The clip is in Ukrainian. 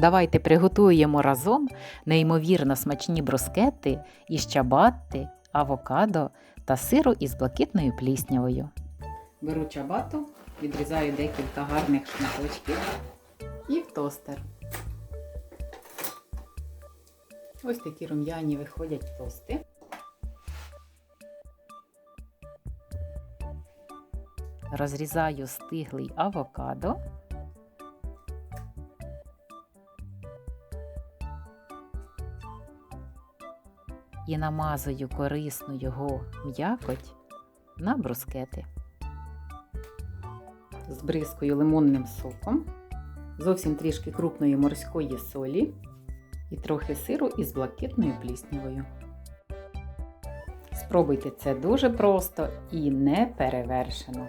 Давайте приготуємо разом неймовірно смачні брускети із чабатти, авокадо та сиру із блакитною пліснявою. Беру чабату, відрізаю декілька гарних шматочків і в тостер. Ось такі рум'яні виходять тости. Розрізаю стиглий авокадо. І намазую корисну його м'якоть на брускети. Збризкую лимонним соком, зовсім трішки крупної морської солі і трохи сиру із блакитною пліснявою. Спробуйте це дуже просто і не перевершено.